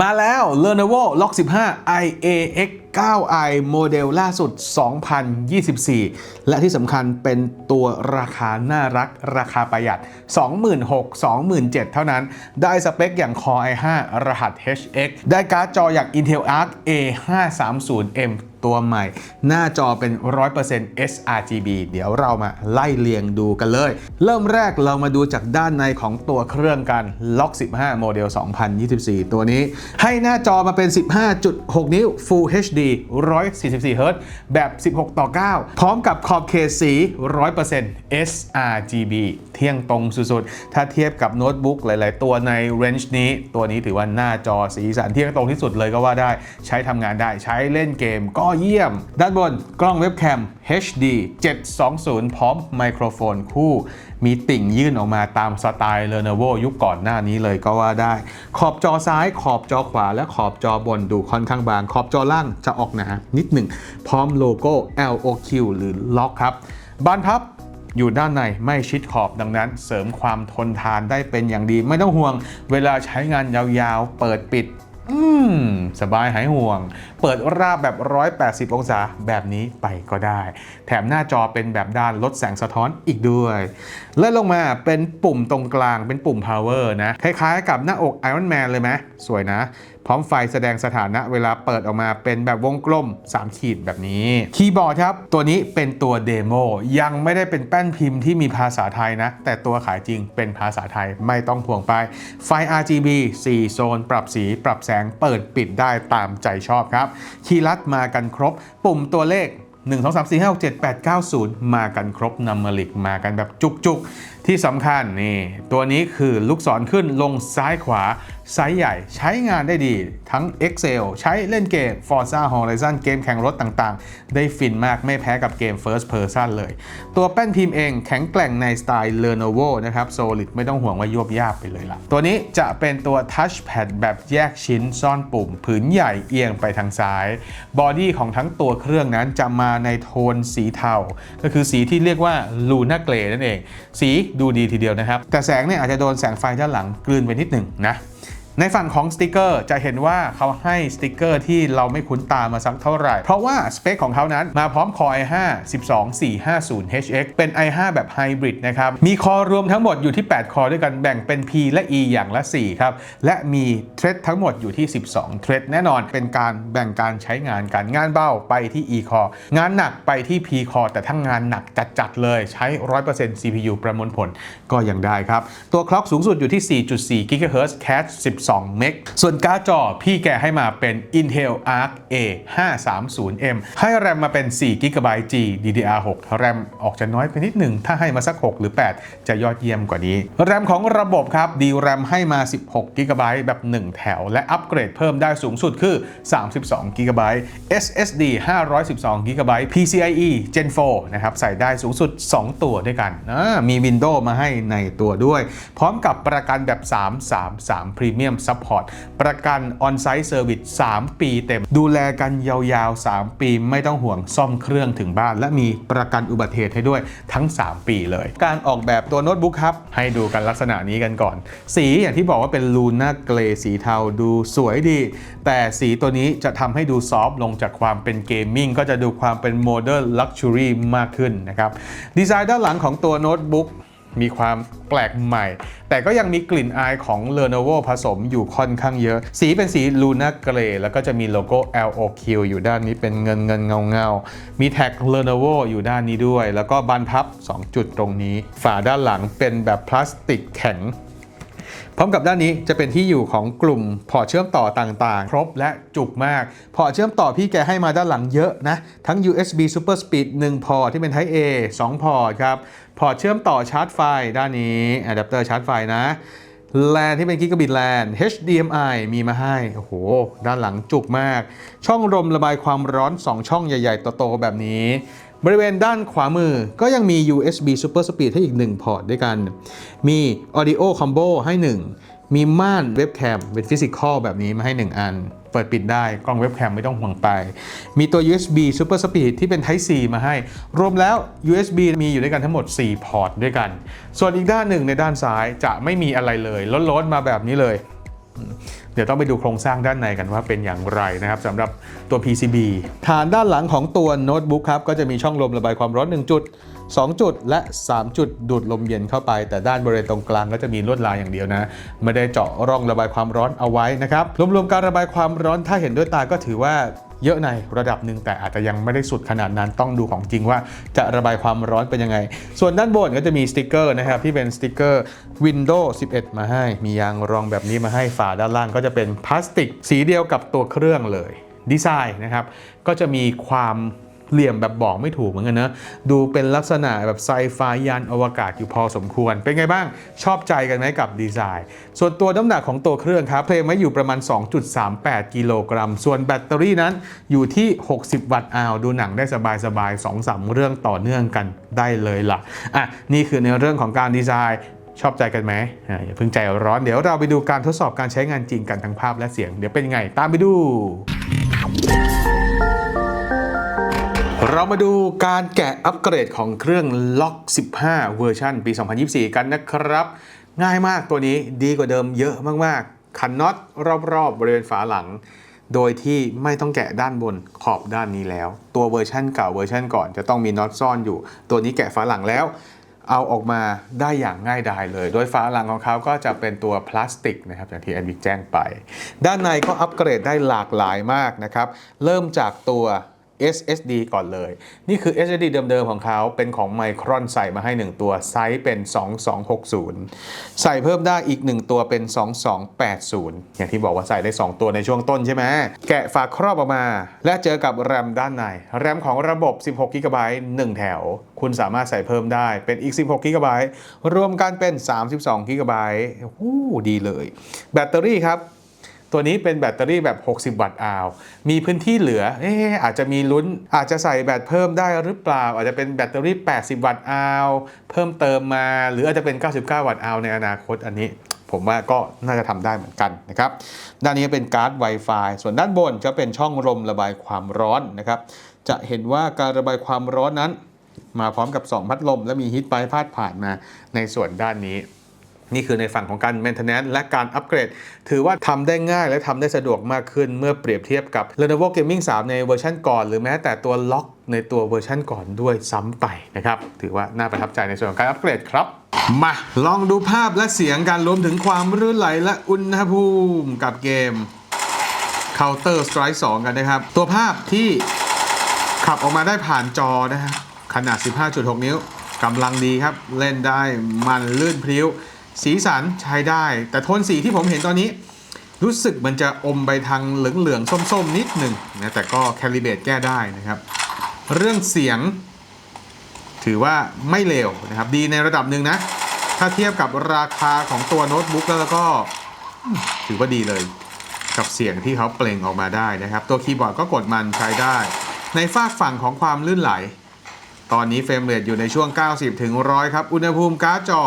มาแล้ว Lenovo Lock 15 IAX 9i โมเดลล่าสุด 2024 และที่สำคัญเป็นตัวราคาน่ารักราคาประหยัด 26,000 27,000 เท่านั้น ได้สเปคอย่าง Core i5 รหัส HX ได้การ์ดจออย่าง Intel Arc A530M ตัวใหม่ หน้าจอเป็น 100% sRGB เดี๋ยวเรามาไล่เรียงดูกันเลย เริ่มแรกเรามาดูจากด้านในของตัวเครื่องกัน Lock 15 โมเดล 2024 ตัวนี้ ให้หน้าจอมาเป็น 15.6 นิ้ว Full HD 144 Hz แบบ 16 ต่อ 9 พร้อมกับขอบเขตสี 100% sRGB เที่ยงตรงสุดๆ ถ้าเทียบกับโน้ตบุ๊กหลาย ๆ ตัวในเรนจ์นี้ ตัวนี้ถือว่าหน้าจอสีสันเที่ยงตรงที่สุดเลยก็ว่าได้ ใช้ทำงานได้ ใช้เล่นเกมก็เยี่ยม ด้านบนกล้องเว็บแคม HD 720 พร้อมไมโครโฟนคู่ มีติ่งยื่นออกมาตามสไตล์ Lenovo ยุคก่อนหน้านี้เลยก็ว่าได้ ขอบจอซ้าย ขอบจอขวา และขอบจอบนดูค่อนข้างบาง ขอบจอล่างจะออกหนานิดหนึ่ง พร้อมโลโก้ LOQ หรือล็อกครับ บานพับอยู่ด้านในไม่ชิดขอบดังนั้น เสริมความทนทานได้เป็นอย่างดี ไม่ต้องห่วง เวลาใช้งานยาวๆ เปิดปิด อืม สบายหายห่วง เปิดราบแบบ 180 องศาแบบนี้ไปก็ได้ แถมหน้าจอเป็นแบบด้านลดแสงสะท้อนอีกด้วยเลื่อนลงมาเป็นปุ่มตรงกลางเป็นปุ่ม power นะคล้ายๆกับหน้าอก Iron Man เลยไหมสวยนะ พร้อมไฟแสดงสถานะเวลาเปิดออกมาเป็นแบบวงกลม 3 ขีดแบบนี้คีย์บอร์ดครับ ตัวนี้เป็นตัวเดโมยังไม่ได้เป็นแป้นพิมพ์ที่มีภาษาไทยนะ แต่ตัวขายจริงเป็นภาษาไทยไม่ต้องห่วงไปไฟ RGB 4 โซน ปรับสีปรับแสงเปิดปิดได้ตามใจชอบครับคีย์ลัดมากันครบ ปุ่มตัวเลข 1 2 3 4 5 6 7 8 9 0 มากันครบนัมเบอริกมากันแบบจุกๆ ที่สำคัญนี่ตัวนี้คือลูกศรขึ้นลงซ้ายขวา ไซส์ใหญ่ใช้งานได้ดีทั้ง Excel ใช้เล่นเกม Forza Horizon เกมแข่งรถต่างๆ ได้ฟินมากไม่แพ้กับเกม First Person เลย ตัวแป้นพิมพ์เองแข็งแกร่งในสไตล์ Lenovo นะครับ Solid ไม่ต้องห่วงว่ายวบยาบไปเลยล่ะ ตัวนี้จะเป็นตัว Touchpad แบบแยกชิ้นซ่อนปุ่ม ผืนใหญ่เอียงไปทางซ้าย บอดี้ของทั้งตัวเครื่องนั้นจะมาในโทนสีเทา ก็คือสีที่เรียกว่า Luna Gray นั่นเอง สีดูดีทีเดียวนะครับ แต่แสงเนี่ยอาจจะโดนแสงไฟด้านหลังกลืนไปนิดหนึ่งนะ ในฝั่งของสติกเกอร์จะเห็นว่าเขาให้สติกเกอร์ที่เราไม่คุ้นตามาสักเท่าไหร่ เพราะว่าสเปคของเขานั้นมาพร้อม Core i5 12450HX เป็น i5 แบบไฮบริดนะครับ มีคอรวมทั้งหมดอยู่ที่ 8 คอด้วยกันแบ่งเป็น P และ E อย่างละ 4 ครับ และมีเทรดทั้งหมดอยู่ที่ 12 เทรดแน่นอนเป็นการแบ่งการใช้งานกันงานเบ้าไปที่ E core งานหนักไปที่ P core แต่ถ้างานหนักจัดๆเลยใช้ 100% CPU ประมวลผลก็ยังได้ครับตัวคล็อกสูงสุดอยู่ที่ 4.4 GHz Cat 12 เมก ส่วนการ์ดจอพี่แกให้มาเป็น Intel Arc A 530M ให้แรมมาเป็น4 GB G DDR6 แรมออกจะน้อยไปนิดหนึ่ง ถ้าให้มาสัก 6 หรือ 8 จะยอดเยี่ยมกว่านี้ แรมของระบบครับ DRAM ให้มา 16 GB แบบ 1 แถว และอัปเกรดเพิ่มได้สูงสุดคือ 32 GB SSD 512 GB PCIe Gen 4 นะครับ ใส่ได้สูงสุด 2 ตัวด้วยกันมี Windows มาให้ในตัวด้วย พร้อมกับประกันแบบ 333 Premium Support ประกัน On-Site Service 3ปีเต็ม ดูแลกันยาวๆ 3 ปีไม่ต้องห่วงซ่อมเครื่องถึงบ้าน และมีประกันอุบัติเหตุให้ด้วยทั้ง 3 ปีเลย การออกแบบตัวโน้ตบุ๊กครับ ให้ดูกันลักษณะนี้กันก่อน สีอย่างที่บอกว่าเป็นลูน่าเกรสีเทาดูสวยดี แต่สีตัวนี้จะทำให้ดูซอฟต์ลงจากความเป็นเกมมิ่งก็จะดูความเป็นโมเดิร์นลักชัวรี่มากขึ้นนะครับดีไซน์ด้านหลังของตัวโน้ตบุ๊ก มีความแปลกใหม่ แต่ก็ยังมีกลิ่นอายของ Lenovo ผสมอยู่ค่อนข้างเยอะ สีเป็นสี Luna Gray แล้วก็จะมีโลโก้ LOQ อยู่ด้านนี้เป็นเงินเงินเงาเงามีแท็ก Lenovo อยู่ด้านนี้ด้วย แล้วก็บานพับ 2 จุดตรงนี้ ฝาด้านหลังเป็นแบบพลาสติกแข็ง พร้อมกับด้านนี้จะเป็นที่อยู่ของกลุ่มพอร์ตเชื่อมต่อต่างๆ ครบและจุกมาก พอร์ตเชื่อมต่อพี่แกให้มาด้านหลังเยอะนะ ทั้ง USB Super Speed 1 พอร์ตที่เป็น Type A 2 พอร์ตครับ พอร์ตเชื่อมต่อชาร์จไฟด้านนี้อะแดปเตอร์ชาร์จไฟนะแลนที่เป็นกิกะบิตแลน HDMI มีมาให้ โอ้โห ด้านหลังจุกมาก ช่องลมระบายความร้อน 2 ช่องใหญ่ ๆ โตๆแบบนี้ บริเวณด้านขวามือก็ยังมี USB Super Speed ให้อีก 1 พอร์ตด้วยกัน มี Audio Combo ให้ 1 มีม่านเว็บแคมเป็นฟิสิกอลแบบนี้มาให้ 1 อัน เปิดปิดได้กล้องเว็บแคมไม่ต้องห่วงไป มีตัว USB Super Speed ที่เป็น Type C มาให้ รวมแล้ว USB มีอยู่ด้วยกันทั้งหมด 4 พอร์ตด้วยกัน ส่วนอีกด้านหนึ่งในด้านซ้ายจะไม่มีอะไรเลยล้นๆมาแบบนี้เลย เดี๋ยวต้องไปดูโครงสร้างด้านในกันว่าเป็นอย่างไรนะครับสำหรับตัว PCB ฐานด้านหลังของตัวโน้ตบุ๊กครับก็จะมีช่องลมระบายความร้อน 1 จุด 2 จุดและ 3 จุดดูดลมเย็นเข้าไป แต่ด้านบริเวณตรงกลางก็จะมีลวดลายอย่างเดียวนะไม่ได้เจาะร่องระบายความร้อนเอาไว้นะครับรวมๆการระบายความร้อนถ้าเห็นด้วยตาก็ถือว่า เยอะในระดับหนึ่งแต่อาจจะยังไม่ได้สุดขนาดนั้นต้องดูของจริงว่าจะระบายความร้อนเป็นยังไง ส่วนด้านบนก็จะมีสติกเกอร์นะครับที่เป็นสติกเกอร์ Windows 11 มาให้ มียางรองแบบนี้มาให้ฝาด้านล่างก็จะเป็นพลาสติก สีเดียวกับตัวเครื่องเลยดีไซน์นะครับก็จะมีความ เหลี่ยมแบบบอกไม่ถูกเหมือนกันนะ ดูเป็นลักษณะแบบไซไฟยานอวกาศอยู่พอสมควร เป็นไงบ้างชอบใจกันไหมกับดีไซน์ ส่วนตัวน้ำหนักของตัวเครื่องครับเพลงไว้อยู่ประมาณ 2.38 กิโลกรัม ส่วนแบตเตอรี่นั้นอยู่ที่ 60 วัตต์อาวดูหนังได้สบายๆ2-3เรื่องต่อเนื่องกันได้เลยล่ะอะนี่คือในเรื่องของการดีไซน์ชอบใจกันไหมอ่าอย่าเพิ่งใจร้อน เดี๋ยวเราไปดูการทดสอบการใช้งานจริงกันทั้งภาพและเสียง เดี๋ยวเป็นไง ตามไปดู เรามาดูการแกะอัปเกรดของเครื่องล็อก 15 เวอร์ชันปี 2024 กันนะครับ ง่ายมากตัวนี้ดีกว่าเดิมเยอะมากๆขันน็อตรอบ ๆ บริเวณฝาหลัง โดยที่ไม่ต้องแกะด้านบนขอบด้านนี้แล้ว ตัวเวอร์ชันเก่าเวอร์ชันก่อนจะต้องมีน็อตซ่อนอยู่ ตัวนี้แกะฝาหลังแล้ว เอาออกมาได้อย่างง่ายดายเลย โดยฝาหลังของเขาก็จะเป็นตัวพลาสติกนะครับอย่างที่แอนวิกแจ้งไป ด้านในก็อัปเกรดได้หลากหลายมากนะครับเริ่มจากตัว SSD ก่อนเลย นี่คือ SSD เดิมๆของเขาเป็นของ Micron ใส่มาให้ 1 ตัวไซส์เป็น 2260 ใส่เพิ่มได้อีก 1 ตัวเป็น 2280 อย่างที่บอกว่าใส่ได้ 2 ตัวในช่วงต้นใช่ไหมแกะฝาครอบออกมา และเจอกับแรมด้านใน แรมของระบบ 16 g b 1 แถว คุณสามารถใส่เพิ่มได้เป็นอีก 16 g b รวมกันเป็น 32 g b หูดีเลย แบตเตอรี่ครับ ตัวนี้เป็นแบตเตอรี่แบบ 60 วัตต์อาวมีพื้นที่เหลือเอ๊ะอาจจะมีลุ้น อาจจะใส่แบตเพิ่มได้หรือเปล่า อาจจะเป็นแบตเตอรี่ 80 วัตต์อาวเพิ่มเติมมา หรืออาจจะเป็น 99 วัตต์อาวในอนาคตอันนี้ผมว่าก็น่าจะทำได้เหมือนกันนะครับ ด้านนี้เป็นการ์ด Wi-Fi ส่วนด้านบนจะเป็นช่องลมระบายความร้อนนะครับ จะเห็นว่าการระบายความร้อนนั้น มาพร้อมกับ 2 พัดลม และมีฮีทไปพาดผ่านมาในส่วนด้านนี้ นี่คือในฝั่งของการ maintenance และการอัปเกรด ถือว่าทำได้ง่ายและทำได้สะดวกมากขึ้นเมื่อเปรียบเทียบกับ Lenovo Gaming 3 ในเวอร์ชันก่อน หรือแม้แต่ตัวล็อกในตัวเวอร์ชันก่อนด้วยซ้ำไปนะครับ ถือว่าน่าประทับใจในส่วนของการอัปเกรดครับ มาลองดูภาพและเสียงการรวมถึงความรื่นไหลและอุณหภูมิกับเกม Counter Strike 2 กันนะครับ ตัวภาพที่ขับออกมาได้ผ่านจอนะฮะขนาด 15.6 นิ้วกำลังดีครับ เล่นได้มันลื่นพริ้ว สีสันใช้ได้ แต่โทนสีที่ผมเห็นตอนนี้ รู้สึกมันจะอมไปทางเหลืองๆ ส้มๆ นิดหนึ่งนะแต่ก็แคลิเบตแก้ได้นะครับ เรื่องเสียง ถือว่าไม่เลวนะครับ ดีในระดับหนึ่งนะ ถ้าเทียบกับราคาของตัวโน้ตบุ๊กแล้วก็ถือว่าดีเลย กับเสียงที่เขาเปล่งออกมาได้นะครับ ตัวคีย์บอร์ดก็กดมันใช้ได้ ในฝากฝั่งของความลื่นไหล ตอนนี้เฟรมเรทอยู่ในช่วง 90ถึง100 ครับ อุณหภูมิการ์ดจอ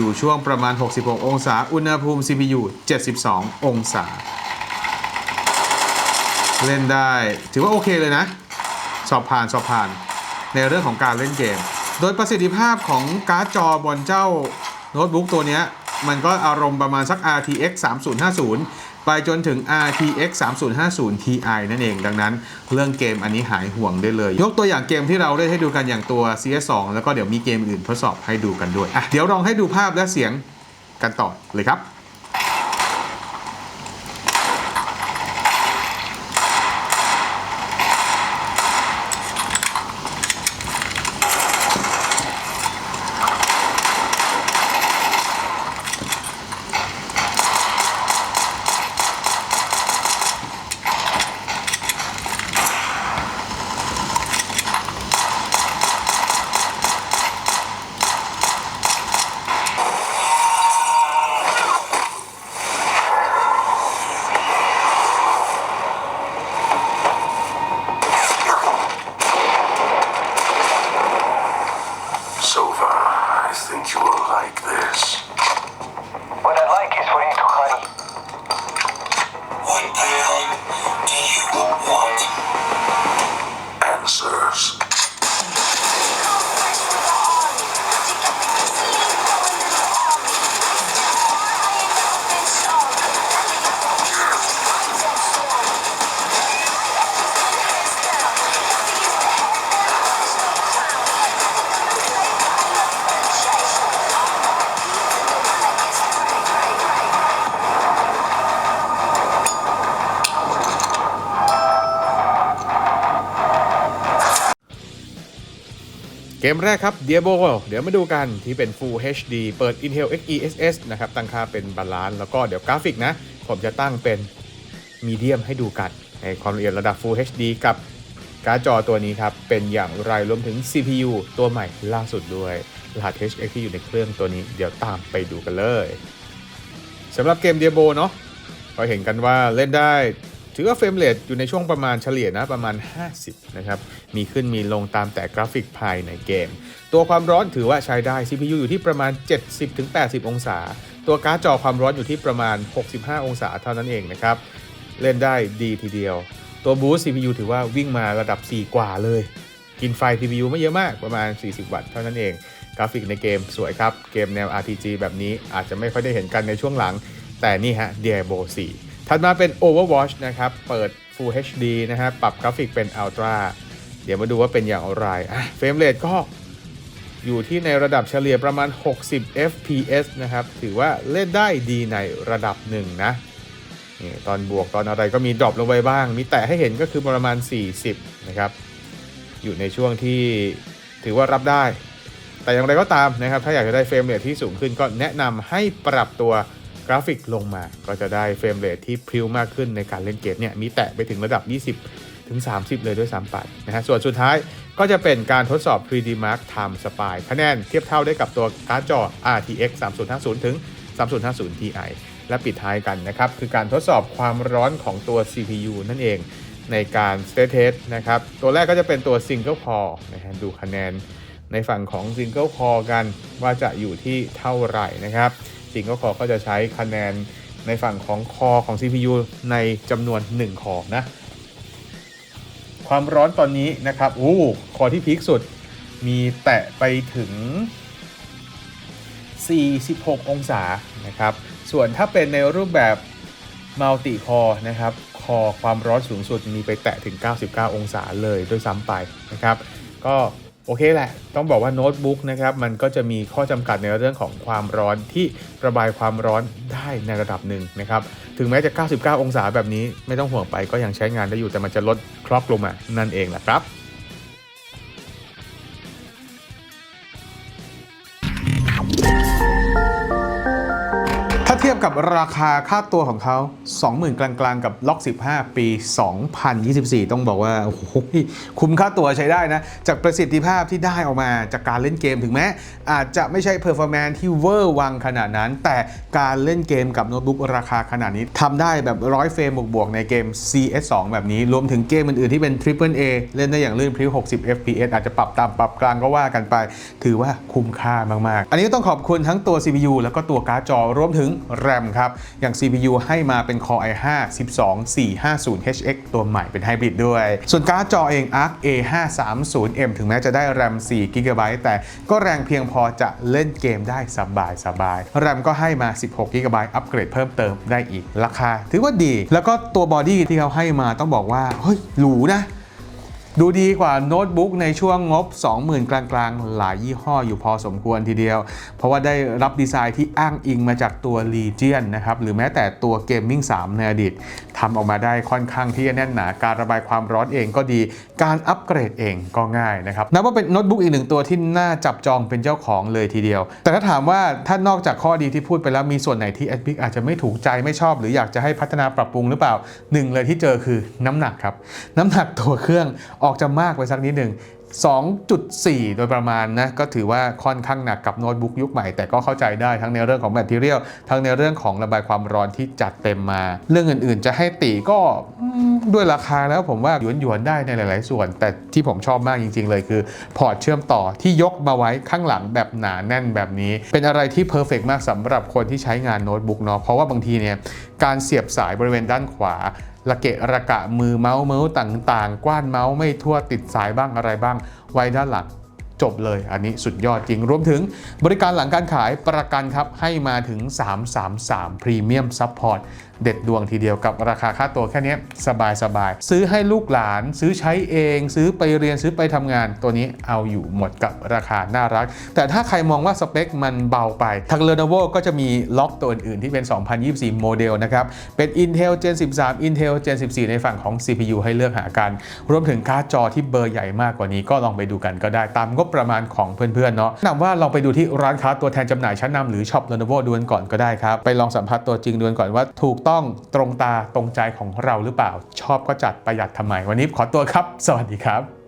อยู่ช่วงประมาณ 66 องศา อุณหภูมิ CPU 72 องศา เล่นได้ ถือว่าโอเคเลยนะ สอบผ่านสอบผ่าน ในเรื่องของการเล่นเกม โดยประสิทธิภาพของการ์ดจอบนเจ้าโน้ตบุ๊กตัวนี้ มันก็อารมณ์ประมาณสัก RTX 3050 ไปจนถึง RTX 3050 Ti นั่นเอง ดังนั้นเรื่องเกมอันนี้หายห่วงได้เลย ยกตัวอย่างเกมที่เราได้ให้ดูกันอย่างตัว CS2 แล้วก็เดี๋ยวมีเกมอื่นทดสอบให้ดูกันด้วยอะเดี๋ยวลองให้ดูภาพและเสียงกันต่อเลยครับ you will like this. What I like is for you to hurry. What the hell do you want? Answers. เกมแรกครับ Diablo เดี๋ยวมาดูกันที่เป็น Full HD เปิด Intel XeSS นะครับ ตั้งค่าเป็นบาลานซ์แล้วก็เดี๋ยวกราฟิกนะ ผมจะตั้งเป็นมีเดียมให้ดูกัน ในความละเอียดระดับ Full HD กับการ์ดจอตัวนี้ครับ เป็นอย่างไรรวมถึง CPU ตัวใหม่ล่าสุดด้วยรหัส HX ที่อยู่ในเครื่องตัวนี้เดี๋ยวตามไปดูกันเลยสำหรับเกม Diablo เนาะก็เห็นกันว่าเล่นได้ ถือว่าเฟรมเรทอยู่ในช่วงประมาณเฉลี่ยนะประมาณ 50 นะครับ มีขึ้นมีลงตามแต่กราฟิกภายในเกม ตัวความร้อนถือว่าใช้ได้ CPU อยู่ที่ประมาณ 70-80 องศา ตัวการ์ดจอความร้อนอยู่ที่ประมาณ 65 องศาเท่านั้นเองนะครับ เล่นได้ดีทีเดียว ตัวบูสต์ CPU ถือว่าวิ่งมาระดับ 4 กว่าเลย กินไฟ CPU ไม่เยอะมากประมาณ 40 วัตต์เท่านั้นเอง กราฟิกในเกมสวยครับ เกมแนว RPG แบบนี้อาจจะไม่ค่อยได้เห็นกันในช่วงหลัง แต่นี่ฮะ Diablo 4 ถัดมาเป็น Overwatch นะครับ เปิด Full HD นะฮะ ปรับกราฟิกเป็น Ultra เดี๋ยวมาดูว่าเป็นอย่างไรอะเฟรมเรทก็อยู่ที่ในระดับเฉลี่ยประมาณ 60 FPS นะครับ ถือว่าเล่นได้ดีในระดับหนึ่งนะนี่ตอนบวกตอนอะไรก็มีดรอปลงไปบ้าง มีแตะให้เห็นก็คือประมาณ 40 นะครับ อยู่ในช่วงที่ถือว่ารับได้ แต่อย่างไรก็ตามนะครับ ถ้าอยากจะได้เฟรมเรทที่สูงขึ้นก็แนะนำให้ปรับตัว ราฟิกลงมาก็จะได้เฟรมเรทที่พริ้วมากขึ้นในการเล่นเกมเนี่ยมีแตะไปถึงระดับ 20 ถึง 30 เลยด้วยซ้ำไปนะฮะส่วนสุดท้ายก็จะเป็นการทดสอบ 3D Mark Time Spy คะแนนเทียบเท่าได้กับตัวการ์ดจอ RTX 3050 ถึง 3050 Ti และปิดท้ายกันนะครับ คือการทดสอบความร้อนของตัว CPU นั่นเองในการ state test นะครับ ตัวแรกก็จะเป็นตัว single core นะฮะดูคะแนนในฝั่งของ single core กันว่าจะอยู่ที่เท่าไหร่นะครับ single core ก็จะใช้คะแนนในฝั่งของ core ของ CPU ในจำนวน1 core นะ ความร้อนตอนนี้นะครับโอ้คอที่พีคสุดมีแตะไปถึง 46 องศานะครับ ส่วนถ้าเป็นในรูปแบบมัลติคอนะครับ คอความร้อนสูงสุดมีไปแตะถึง 99 องศาเลยด้วยซ้ำไปนะครับ ก็ โอเคแหละ ต้องบอกว่าโน้ตบุ๊กนะครับ มันก็จะมีข้อจำกัดในเรื่องของความร้อนที่ระบายความร้อนได้ในระดับหนึ่งนะครับ ถึงแม้จะ 99 องศาแบบนี้ไม่ต้องห่วงไปก็ยังใช้งานได้อยู่แต่มันจะลดคล็อกลงมานั่นเองแหละครับ กับราคาค่าตัวของเขา 20,000 กลางๆ กับล็อก 15 ปี 2024 ต้องบอกว่าโอ้โหคุ้มค่าตัวใช้ได้นะ จากประสิทธิภาพที่ได้ออกมาจากการเล่นเกมถึงแม้ อาจจะไม่ใช่เพอร์ฟอร์แมนที่เวอร์วังขนาดนั้น แต่การเล่นเกมกับโน้ตบุ๊กราคาขนาดนี้ทำได้แบบร้อยเฟรมบวกๆในเกม CS2 แบบนี้ รวมถึงเกมอื่นๆที่เป็น Triple A เล่นได้อย่างลื่นพริ้ว60 FPS อาจจะปรับต่ำปรับกลางก็ว่ากันไป ถือว่าคุ้มค่ามากๆ อันนี้ต้องขอบคุณทั้งตัว CPU แล้วก็ตัวการ์ดจอรวมถึงแร RAM ครับ อย่าง CPU ให้มาเป็น Core i5 12450HX ตัวใหม่เป็นไฮบริดด้วย ส่วนการ์ดจอเอง Arc A530M ถึงแม้จะได้ RAM 4 GB แต่ก็แรงเพียงพอจะเล่นเกมได้สบายสบาย RAM ก็ให้มา 16 GB อัปเกรดเพิ่มเติมได้อีก ราคา ถือว่าดี แล้วก็ตัวบอดี้ที่เขาให้มาต้องบอกว่า เฮ้ย หรูนะ ดูดีกว่าโน้ตบุ๊กในช่วงงบ 20,000 กลางๆ หลายยี่ห้ออยู่พอสมควรทีเดียว เพราะว่าได้รับดีไซน์ที่อ้างอิงมาจากตัว Legion นะครับ หรือแม้แต่ตัว Gaming 3 ในอดีตทำออกมาได้ค่อนข้างที่จะแน่นหนา การระบายความร้อนเองก็ดี การอัปเกรดเองก็ง่ายนะครับ นับว่าเป็นโน้ตบุ๊กอีกหนึ่งตัวที่น่าจับจองเป็นเจ้าของเลยทีเดียว แต่ถ้าถามว่าถ้านอกจากข้อดีที่พูดไปแล้วมีส่วนไหนที่ a d b i c อาจจะไม่ถูกใจไม่ชอบ หรืออยากจะให้พัฒนาปรับปรุงหรือเปล่าหนึ่งเลยที่เจอคือน้ำหนักครับน้ำหนักตัวเครื่องออกอกจะมากไปสักนิดหนึ่ง2.4 โดยประมาณนะก็ถือว่าค่อนข้างหนักกับโน้ตบุ๊กยุคใหม่ แต่ก็เข้าใจได้ทั้งในเรื่องของแบตเตอรี่ทั้งในเรื่องของระบายความร้อนที่จัดเต็มมา เรื่องอื่นๆ จะให้ตีก็ด้วยราคาแล้วผมว่าหยวนๆได้ในหลาย ๆ ส่วน แต่ที่ผมชอบมากจริง ๆ เลยคือ พอร์ตเชื่อมต่อที่ยกมาไว้ข้างหลังแบบหนาแน่นแบบนี้ เป็นอะไรที่เพอร์เฟกมากสำหรับคนที่ใช้งานโน้ตบุ๊กเนาะเพราะว่าบางทีเนี่ยการเสียบสายบริเวณด้านขวา ระเกะระกะมือเมาส์เมาส์ต่างๆ กว้านเมาส์ไม่ทั่วติดสายบ้างอะไรบ้าง ไว้ด้านหลังจบเลย อันนี้สุดยอดจริง รวมถึงบริการหลังการขายประกันครับ ให้มาถึง 333 Premium Support เด็ดดวงทีเดียวกับราคาค่าตัวแค่นี้สบายสบายๆซื้อให้ลูกหลานซื้อใช้เอง ซื้อไปเรียนซื้อไปทำงาน ตัวนี้เอาอยู่หมดกับราคาน่ารัก แต่ถ้าใครมองว่าสเปคมันเบาไป ทาง Lenovo ก็จะมีล็อกตัวอื่นๆที่เป็น 2024 โมเดลนะครับ เป็น Intel Gen 13 Intel Gen 14 ในฝั่งของ CPU ให้เลือกหากัน รวมถึงการ์ดจอที่เบอร์ใหญ่มากกว่านี้ก็ลองไปดูกันก็ได้ตามงบประมาณของเพื่อนๆเนาะแนะนำว่าลองไปดูที่ร้านค้าตัวแทนจำหน่ายชั้นนำหรือช็อป Lenovo ดูกันก่อนก็ได้ครับไปลองสัมผัสตัวจริงดูกันก่อนว่าถูกต้องตรงตาตรงใจของเราหรือเปล่า ชอบก็จัดประหยัดทำไม วันนี้ขอตัวครับ สวัสดีครับ